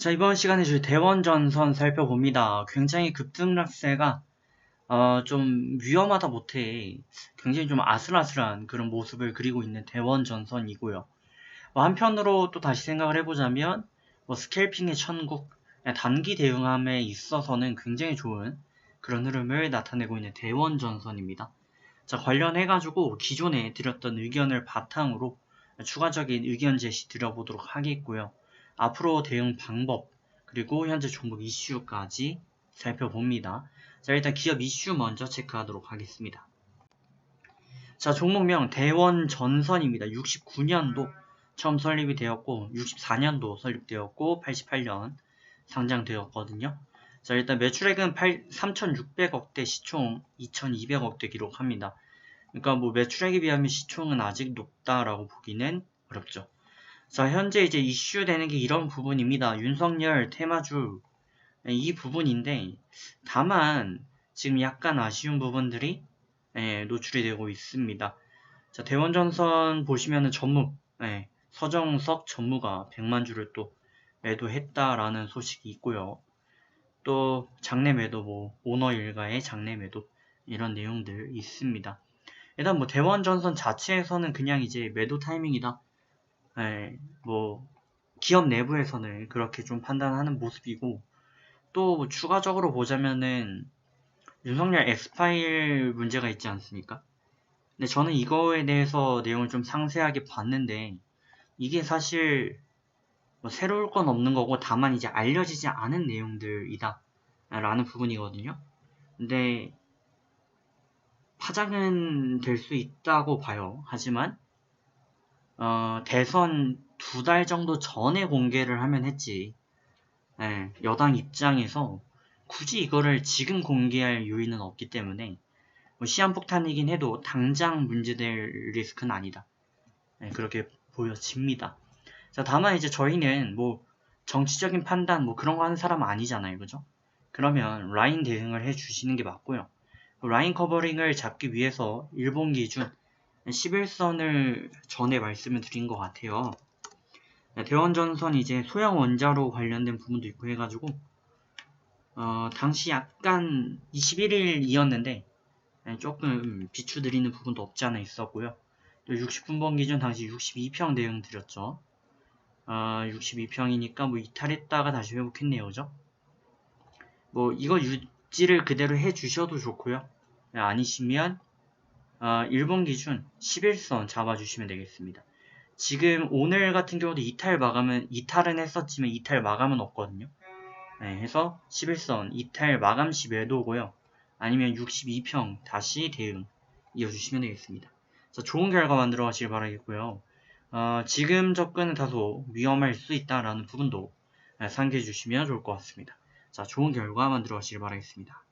자, 이번 시간에 저희 대원전선 살펴봅니다. 굉장히 급등락세가 어, 좀 위험하다 못해 굉장히 좀 아슬아슬한 그런 모습을 그리고 있는 대원전선이고요. 뭐 한편으로 또 다시 생각을 해보자면 뭐 스캘핑의 천국, 단기 대응함에 있어서는 굉장히 좋은 그런 흐름을 나타내고 있는 대원전선입니다. 자, 관련해가지고 기존에 드렸던 의견을 바탕으로 추가적인 의견 제시 드려보도록 하겠고요. 앞으로 대응 방법, 그리고 현재 종목 이슈까지 살펴봅니다. 자, 일단 기업 이슈 먼저 체크하도록 하겠습니다. 자, 종목명 대원 전선입니다. 69년도 처음 설립이 되었고, 64년도 설립되었고, 88년 상장되었거든요. 자, 일단 매출액은 3,600억대, 시총 2,200억대 기록합니다. 그러니까 뭐 매출액에 비하면 시총은 아직 높다라고 보기는 어렵죠. 자, 현재 이제 이슈 되는 게 이런 부분입니다. 윤석열 테마주 네, 이 부분인데 다만 지금 약간 아쉬운 부분들이 예, 노출이 되고 있습니다. 자, 대원전선 보시면은 전무 예, 서정석 전무가 100만 주를 또 매도했다라는 소식이 있고요. 또 장내 매도 뭐 오너 일가의 장내 매도 이런 내용들 있습니다. 일단 뭐 대원전선 자체에서는 그냥 이제 매도 타이밍이다. 예, 뭐 기업 내부에서는 그렇게 좀 판단하는 모습이고 또 뭐 추가적으로 보자면은 윤석열 엑스파일 문제가 있지 않습니까? 근데 저는 이거에 대해서 내용을 좀 상세하게 봤는데 이게 사실 뭐 새로울 건 없는 거고 다만 이제 알려지지 않은 내용들이다 라는 부분이거든요. 근데 파장은 될 수 있다고 봐요. 하지만 어, 대선 두 달 정도 전에 공개를 하면 했지 예, 여당 입장에서 굳이 이거를 지금 공개할 요인은 없기 때문에 뭐 시한폭탄이긴 해도 당장 문제될 리스크는 아니다. 예, 그렇게 보여집니다. 자, 다만 이제 저희는 뭐 정치적인 판단 뭐 그런 거 하는 사람 아니잖아요. 그죠? 그러면 라인 대응을 해 주시는 게 맞고요. 라인 커버링을 잡기 위해서 일본 기준 11선을 전에 말씀을 드린 것 같아요. 네, 대원전선 이제 소형 원자로 관련된 부분도 있고 해가지고 어, 당시 약간 21일이었는데 조금 비추드리는 부분도 없지 않아 있었고요. 또 60분번 기준 당시 62평 대응 드렸죠. 어, 62평이니까 뭐 이탈했다가 다시 회복했네요. 그죠? 뭐 이거 유지를 그대로 해 주셔도 좋고요. 네, 아니시면 어, 일본 기준 11선 잡아주시면 되겠습니다. 지금 오늘 같은 경우도 이탈 마감은 이탈은 했었지만 이탈 마감은 없거든요. 네, 해서 11선 이탈 마감 시 매도고요. 아니면 62평 다시 대응 이어주시면 되겠습니다. 자, 좋은 결과 만들어 가시길 바라겠고요. 어, 지금 접근은 다소 위험할 수 있다라는 부분도 상기해 주시면 좋을 것 같습니다. 자, 좋은 결과 만들어 가시길 바라겠습니다.